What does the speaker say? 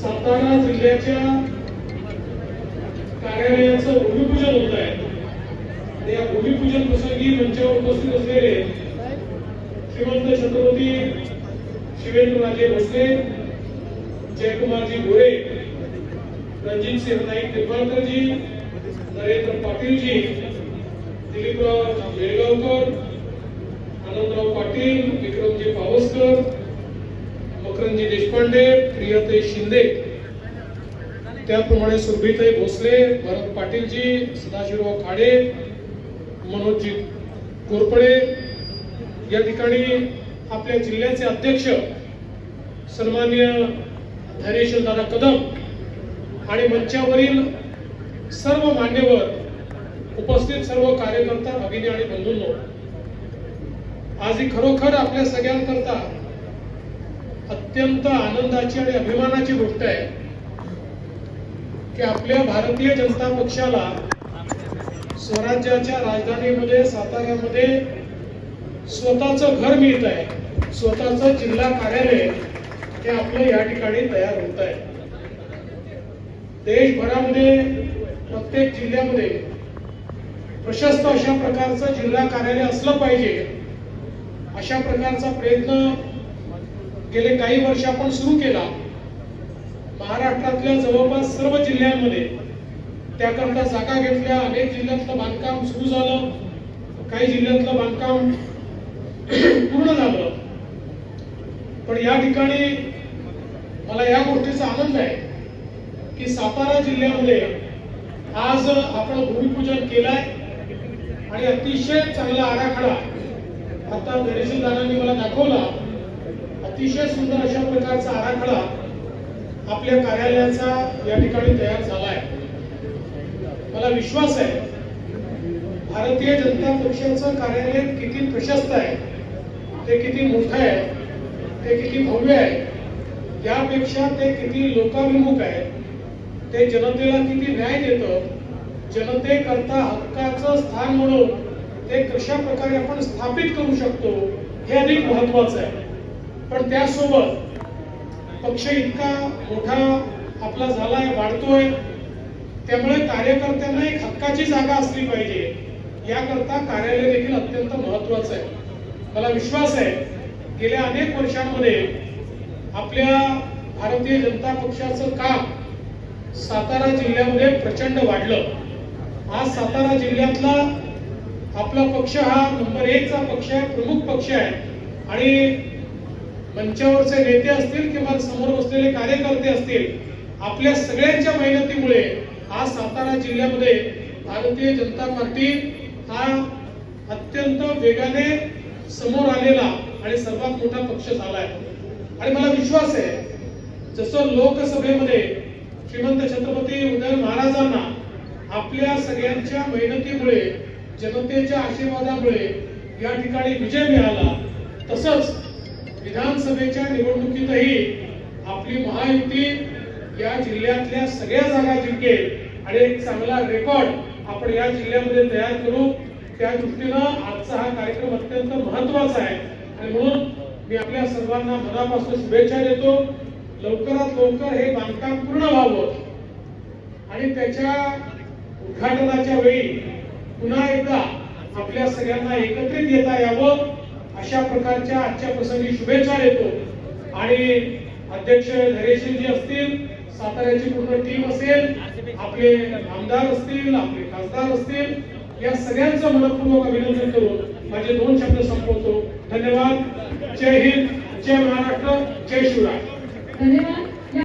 सातारा जिल्ह्याच्या कार्यालयाचं भूमिपूजन होत आहे. आणि या भूमिपूजन प्रसंगी मंचावर उपस्थित असलेले श्रीमंत छत्रपती शिवेंद्रराजे भोसले जयकुमारजी गोरे रणजितसिंह नाईक निंबाळकरजी नरेंद्र पाटीलजी दिलीपराव बेळगावकर देशपांडे प्रियताई शिंदे. त्याप्रमाणे सुरभीताई भोसले भरत पाटीलजी सदाशिवराव खाडे मनोजजी कोरपडे. या ठिकाणी आपल्या जिल्ह्याचे अध्यक्ष सन्मान्य धैर्यशील दादा कदम आणि मंचावरील सर्व मान्यवर उपस्थित सर्व कार्यकर्ता भगिनी आणि बंधूंनो आज ही खरोखर आपल्या सगळ्यांकरता अत्यंत आनंदाची आणि अभिमानाची गोष्ट आहे की आपल्या भारतीय जनता पक्षाला स्वराज्याच्या राजधानीमध्ये साताऱ्यामध्ये स्वतःचं घर मिळत आहे. स्वतःचं जिल्हा कार्यालय हे आपलं या ठिकाणी तयार होत आहे. देशभरामध्ये प्रत्येक जिल्ह्यामध्ये प्रशस्त अशा प्रकारचं जिल्हा कार्यालय असलं पाहिजे अशा प्रकारचा प्रयत्न गेले काही वर्ष आपण सुरू केला. महाराष्ट्रातल्या जवळपास सर्व जिल्ह्यांमध्ये त्याकरता जागा घेतल्या. अनेक जिल्ह्यातलं बांधकाम सुरू झालं. काही जिल्ह्यातलं बांधकाम पूर्ण झालं. पण या ठिकाणी मला या गोष्टीचा आनंद आहे की सातारा जिल्ह्यामध्ये आज आपण भूमिपूजन केलंय आणि अतिशय चांगला आराखडा आता धैर्यशील दानांनी मला दाखवला. अतिशय सुंदर अशा प्रकारचा आराखडा आपल्या कार्यालयाचा या ठिकाणी तयार झाला आहे. मला विश्वास आहे भारतीय जनता पक्षाचं कार्यालय किती प्रशस्त आहे ते किती मोठं आहे ते किती भव्य आहे यापेक्षा ते किती लोकाभिमुख आहे ते जनतेला किती न्याय देतं जनतेकरता हक्काचं स्थान म्हणून ते कशा प्रकारे आपण स्थापित करू शकतो हे अधिक महत्वाचं आहे. पण त्यासोबत पक्ष इतका मोठा आपला झालाय वाढतोय. त्यामुळे कार्यकर्त्यांना एक हक्काची जागा असली पाहिजे. याकरता कार्यालय देखील अत्यंत महत्वाचं आहे. मला विश्वास आहे गेल्या अनेक वर्षांमध्ये आपल्या भारतीय जनता पक्षाचं काम सातारा जिल्ह्यामध्ये प्रचंड वाढलं. आज सातारा जिल्ह्यातला आपला पक्ष हा नंबर एकचा पक्ष आहे प्रमुख पक्ष आहे. आणि मंचावरचे नेते असतील किंवा समोर बसलेले कार्यकर्ते असतील आपल्या सगळ्यांच्या मेहनतीमुळे आज सातारा जिल्ह्यामध्ये भारतीय जनता पार्टी हा अत्यंत वेगाने समोर आलेला आणि सर्वात मोठा पक्ष झाला आहे आणि मला विश्वास आहे जसं लोकसभेमध्ये श्रीमंत छत्रपती उदय महाराजांना आपल्या सगळ्यांच्या मेहनतीमुळे जनतेच्या आशीर्वादामुळे या ठिकाणी विजय मिळाला तसंच विधानसभेच्या निवडणुकीतही आपली महायुती या जिल्ह्यातल्या सगळ्या जागा जिंकेल. आणि एक चांगला रेकॉर्ड आपण या जिल्ह्यामध्ये तयार करू. त्या दृष्टीनं आजचा हा कार्यक्रम अत्यंत महत्त्वाचा आहे. आणि म्हणून मी आपल्या सर्वांना मनापासून शुभेच्छा देतो. लवकरात लवकर हे बांधकाम पूर्ण व्हावं. आणि त्याच्या उद्घाटनाच्या वेळी पुन्हा एकदा आपल्या सगळ्यांना एकत्रित येता यावं. अशा प्रकारच्या आजच्या प्रसंगी शुभेच्छा देतो. आणि अध्यक्ष धैर्यशीलजी असतील साताऱ्याची पूर्ण टीम असेल आपले आमदार असतील आपले खासदार असतील या सगळ्यांचं मनपूर्वक अभिनंदन करून माझे दोन शब्द संपवतो. धन्यवाद. जय हिंद जय महाराष्ट्र जय शिवराय. धन्यवाद.